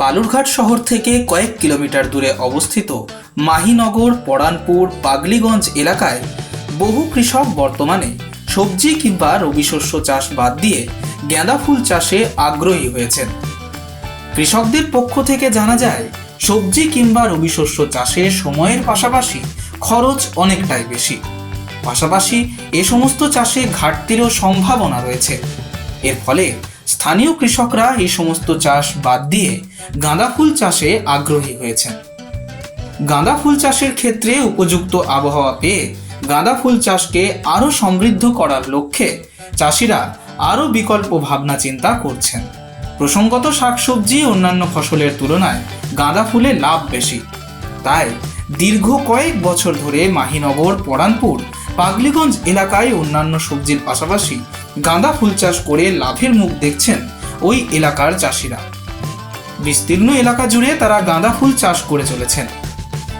বালুরঘাট শহর থেকে কয়েক কিলোমিটার দূরে অবস্থিত মাহিনগর, পরানপুর, পাগলিগঞ্জ এলাকায় বহু কৃষক বর্তমানে সবজি কিংবা রবি শস্য চাষ বাদ দিয়ে গাঁদা ফুল চাষে আগ্রহী হয়েছেন। কৃষকদের পক্ষ থেকে জানা যায়, সবজি কিংবা রবি শস্য চাষে সময়ের পাশাপাশি খরচ অনেকটাই বেশি। পাশাপাশি এ সমস্ত চাষে ঘাটতিরও সম্ভাবনা রয়েছে। এর ফলে স্থানীয় কৃষকরা এই সমস্ত চাষ বাদ দিয়ে গাঁদা ফুল চাষে আগ্রহী হয়েছেন। গাঁদা ফুল চাষের ক্ষেত্রে উপযুক্ত আবহাওয়া পেয়ে গাঁদা ফুল চাষকে আরও সমৃদ্ধ করার লক্ষ্যে চাষিরা আরও বিকল্প ভাবনা চিন্তা করছেন। প্রসঙ্গত শাকসবজি অন্যান্য ফসলের তুলনায় গাঁদা ফুলে লাভ বেশি। তাই দীর্ঘ কয়েক বছর ধরে মাহিনগর, পরানপুর, পাগলিগঞ্জ এলাকায় অন্যান্য সবজির পাশাপাশি গাঁদা ফুল চাষ করে লাভের মুখ দেখছেন ওই এলাকার চাষিরা। বিস্তীর্ণ এলাকা জুড়ে তারা গাঁদা ফুল চাষ করে চলেছেন।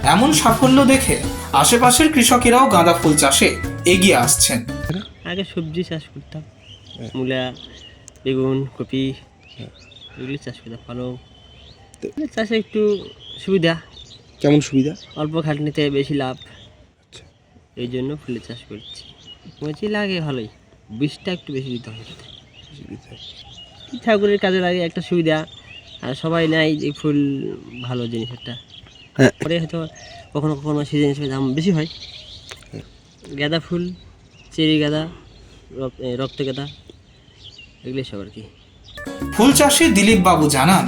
এমন সাফল্য দেখে আশেপাশের কৃষকেরাও গাঁদা ফুল চাষে এগিয়ে আসছেন। আগে সবজি চাষ করতাম মূলা বেগুন কপি এগুলি চাষ করতাম পালং। এগুলি চাষে একটু সুবিধা। কেমন সুবিধা? অল্প খাটনিতে বেশি লাভ। আচ্ছা। এই জন্য ফুলের চাষ করছি। মজি লাগে ভালোই। বীজটা একটু বেশি দিতে হবে ঠাকুরের কাজে লাগে একটা সুবিধা আর সবাই নেয় যে ফুল ভালো জিনিস একটা। হ্যাঁ। পরে হয়তো কখনো কখনো সিজন হিসেবে দাম বেশি হয়। গাঁদা ফুল চেরি গাঁদা রক্ত গাঁদা এগুলি সব আর কি। ফুল চাষে দিলীপ বাবু জানান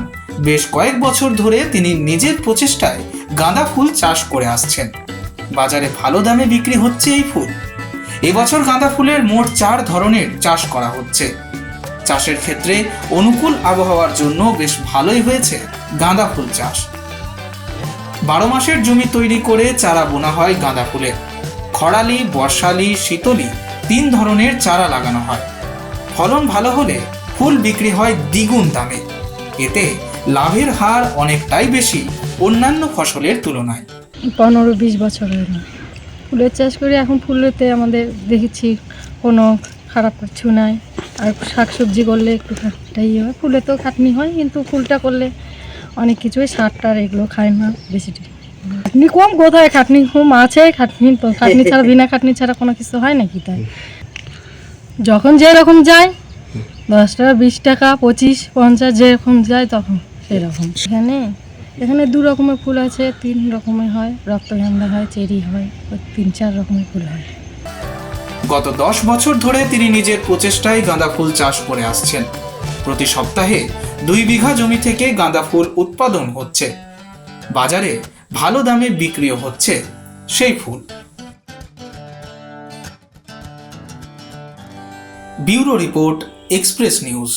বেশ কয়েক বছর ধরে তিনি নিজের প্রচেষ্টায় গাঁদা ফুল চাষ করে আসছেন। বাজারে ভালো দামে বিক্রি হচ্ছে এই ফুল। এবছর গাঁদা ফুলের মোট চার ধরনের চাষ করা হচ্ছে। চাষের ক্ষেত্রে অনুকূল আবহাওয়ার জন্য বেশ ভালোই হয়েছে গাঁদা ফুল চাষ। বারো মাসের জমি তৈরি করে চারা বোনা হয় গাঁদা ফুলের খরালি, বর্ষালি, শীতলি তিন ধরনের চারা লাগানো হয়। ফলন ভালো হলে ফুল বিক্রি হয় দ্বিগুণ দামে। এতে লাভের হার অনেকটাই বেশি অন্যান্য ফসলের তুলনায়। পনেরো বিশ বছর হলো ফুলের চাষ করি, এখন ফুলেতে আমাদের দেখেছি কোনো খারাপ কিছু নাই। আর শাক সবজি করলে একটু খাটটাই হয়। ফুলে তো খাটনি হয়, কিন্তু ফুলটা করলে অনেক কিছুই সার টার এগুলো খায় না বেশি খাটনি কম কোথায়? খাটনি কম আছে, খাটনি তো খাটনি ছাড়া, বিনা খাটনি ছাড়া কোনো কিছু হয় নাকি তাই? যখন যেরকম যায়, দশ টাকা, বিশ টাকা, পঁচিশ, পঞ্চাশ, যেরকম যায় তখন সেরকম। এখানে এখানে দু রকমের ফুল আছে, তিন রকমের হয় রক্তগন্ধা হয়, চেরি হয় তিন চার রকমের ফুল হয়। গত দশ বছর ধরে তিনি নিজের প্রচেষ্টায় গাঁদা ফুল চাষ করে আসছেন। প্রতি সপ্তাহে দুই বিঘা জমি থেকে গাঁদা ফুল উৎপাদন হচ্ছে। বাজারে ভালো দামে বিক্রিও হচ্ছে সেই ফুল। Bureau report, express news.